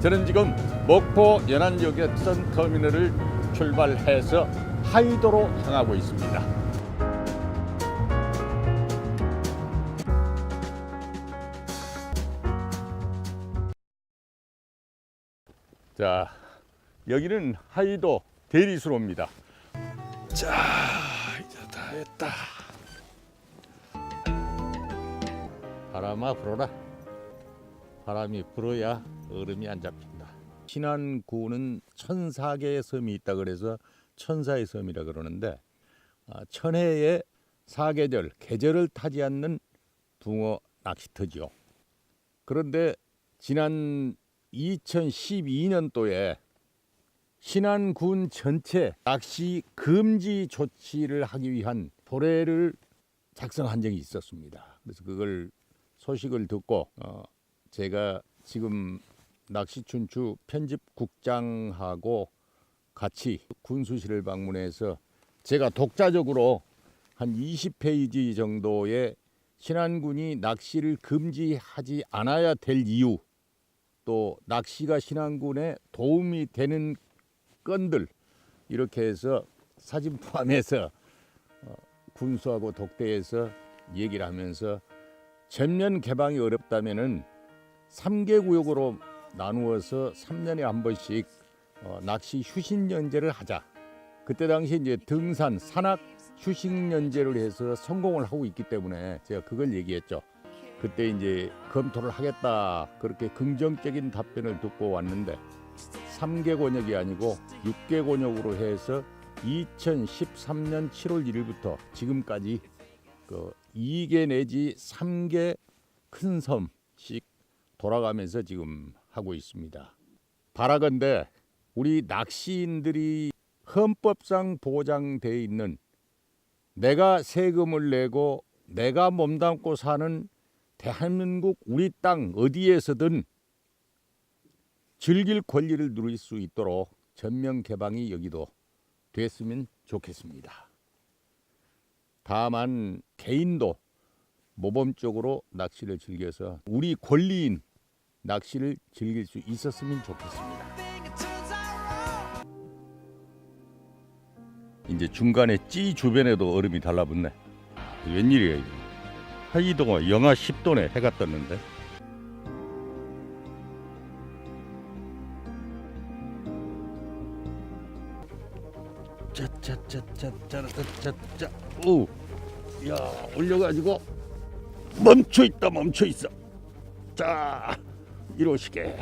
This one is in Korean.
저는 지금 목포 연안역의 선 터미널을 출발해서 하이도로 향하고 있습니다. 자, 여기는 하이도 대리수로입니다. 자, 이제 다 했다. 바람아 불어라. 바람이 불어야 얼음이 안 잡힌다. 신안구는 천사 개의 섬이 있다 그래서 천사의 섬이라 그러는데 아, 천혜의 사계절 계절을 타지 않는 붕어 낚시터지요. 그런데 지난 2012년도에 신안군 전체 낚시 금지 조치를 하기 위한 도래를 작성한 적이 있었습니다. 그래서 그걸 소식을 듣고 어, 제가 지금 낚시춘추 편집국장하고 같이 군수실을 방문해서 제가 독자적으로 한 20페이지 정도의 신안군이 낚시를 금지하지 않아야 될 이유 또 낚시가 신안군에 도움이 되는 건들 이렇게 해서 사진 포함해서 어, 군수하고 독대에서 얘기를 하면서 전면 개방이 어렵다면은 3개 구역으로 나누어서 3년에 한 번씩 어, 낚시 휴식 연재를 하자. 그때 당시 이제 등산 산악 휴식 연재를 해서 성공을 하고 있기 때문에 제가 그걸 얘기했죠. 그때 이제 검토를 하겠다 그렇게 긍정적인 답변을 듣고 왔는데 3개 권역이 아니고 6개 권역으로 해서 2013년 7월 1일부터 지금까지 그 2개 내지 3개 큰 섬씩 돌아가면서 지금 하고 있습니다. 바라건대 우리 낚시인들이 헌법상 보장돼 있는 내가 세금을 내고 내가 몸담고 사는 대한민국 우리 땅 어디에서든 즐길 권리를 누릴 수 있도록 전면 개방이 여기도 됐으면 좋겠습니다. 다만 개인도 모범적으로 낚시를 즐겨서 우리 권리인 낚시를 즐길 수 있었으면 좋겠습니다. 이제 중간에 찌 주변에도 얼음이 달라붙네. 웬일이야 이게. 하이도가 영하 10도네 해가 떴는데. 짜짜짜짜짜짜짜 오, 야 올려가지고 멈춰 있다 멈춰 있어. 자 이러시게